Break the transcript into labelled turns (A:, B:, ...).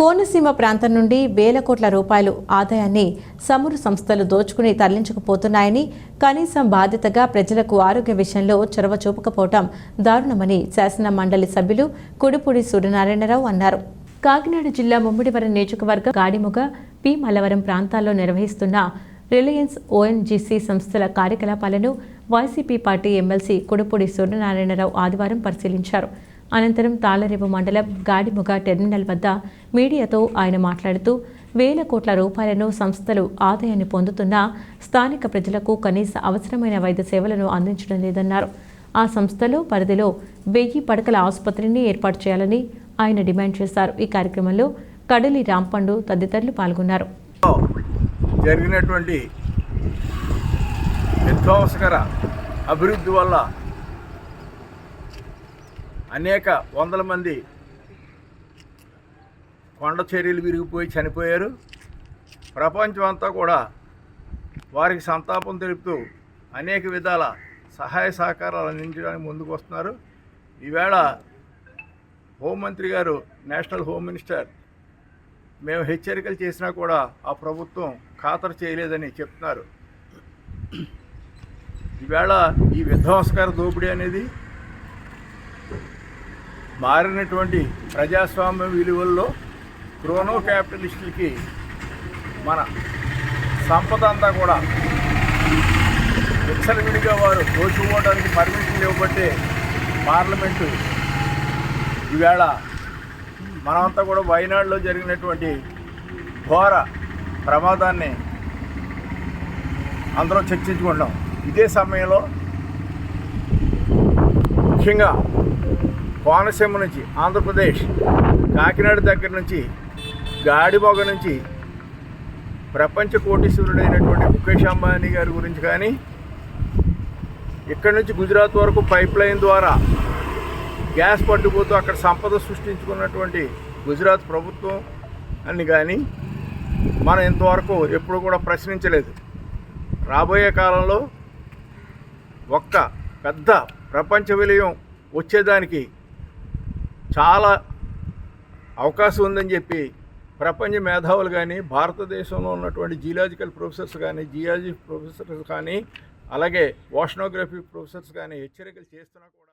A: కోనసీమ ప్రాంతం నుండి వేల కోట్ల రూపాయలు ఆదాయాన్ని సమురు సంస్థలు దోచుకుని తరలించకపోతున్నాయని కనీసం బాధ్యతగా ప్రజలకు ఆరోగ్య విషయంలో చొరవ చూపకపోవటం దారుణమని శాసన మండలి సభ్యులు కుడిపూడి సూర్యనారాయణరావు అన్నారు. కాకినాడ జిల్లా ముమ్మిడివరం నియోజకవర్గ గాడిముగ పి. మలవరం ప్రాంతాల్లో నిర్వహిస్తున్న రిలయన్స్ ఓఎన్జీసీ సంస్థల కార్యకలాపాలను YCP party MLC Kudupudi Suryanarayanarao ఆదివారం పరిశీలించారు. అనంతరం తాళరేపు మండలం గాడిముగ టెర్మినల్ వద్ద మీడియాతో ఆయన మాట్లాడుతూ వేల కోట్ల రూపాయలను సంస్థలు ఆదాయాన్ని పొందుతున్నా స్థానిక ప్రజలకు కనీస అవసరమైన వైద్య సేవలను అందించడం లేదన్నారు. ఆ సంస్థలో పరిధిలో వెయ్యి పడకల ఆసుపత్రిని ఏర్పాటు చేయాలని ఆయన డిమాండ్ చేశారు. ఈ కార్యక్రమంలో కడలి రాంపండు తదితరులు పాల్గొన్నారు.
B: జరిగినటువంటి అభివృద్ధి వల్ల అనేక వందల మంది కొండ చర్యలు విరిగిపోయి చనిపోయారు. ప్రపంచం అంతా కూడా వారికి సంతాపం తెలుపుతూ అనేక విధాల సహాయ సహకారాలు అందించడానికి ముందుకు వస్తున్నారు. ఈవేళ హోంమంత్రి గారు నేషనల్ హోమ్ మినిస్టర్ మేము హెచ్చరికలు చేసినా కూడా ఆ ప్రభుత్వం ఖాతరు చేయలేదని చెప్తున్నారు. ఈవేళ ఈ విధ్వంసకర దోపిడీ అనేది మారినటువంటి ప్రజాస్వామ్య విలువల్లో క్రోనో క్యాపిటలిస్టులకి మన సంపద అంతా కూడా విచ్చలవిడిగా వారు దోచుకోవడానికి పర్మిషన్ ఇవ్వబట్టే పార్లమెంటు ఈవేళ మనమంతా కూడా వైనాడులో జరిగినటువంటి ఘోర ప్రమాదాన్ని అందరం చర్చించుకుంటాం ఇదే సమయంలో ముఖ్యంగా కోనసీమ నుంచి ఆంధ్రప్రదేశ్ కాకినాడ దగ్గర నుంచి గాడిమొగ నుంచి ప్రపంచ కోటీశ్వరుడైనటువంటి ముఖేష్ అంబానీ గారి గురించి కానీ ఇక్కడి నుంచి గుజరాత్ వరకు పైప్ లైన్ ద్వారా గ్యాస్ పట్టుకుపోతూ అక్కడ సంపద సృష్టించుకున్నటువంటి గుజరాత్ ప్రభుత్వం అని కానీ మనం ఇంతవరకు ఎప్పుడు కూడా ప్రశ్నించలేదు. రాబోయే కాలంలో ఒక్క పెద్ద ప్రపంచ విలయం వచ్చేదానికి చాలా అవకాశం ఉందని చెప్పి ప్రపంచ మేధావులు కానీ భారతదేశంలో ఉన్నటువంటి జియాలజికల్ ప్రొఫెసర్స్ కానీ జియాలజీ ప్రొఫెసర్స్ కానీ అలాగే ఓషనోగ్రఫీ ప్రొఫెసర్స్ కానీ హెచ్చరికలు చేస్తున్నా కూడా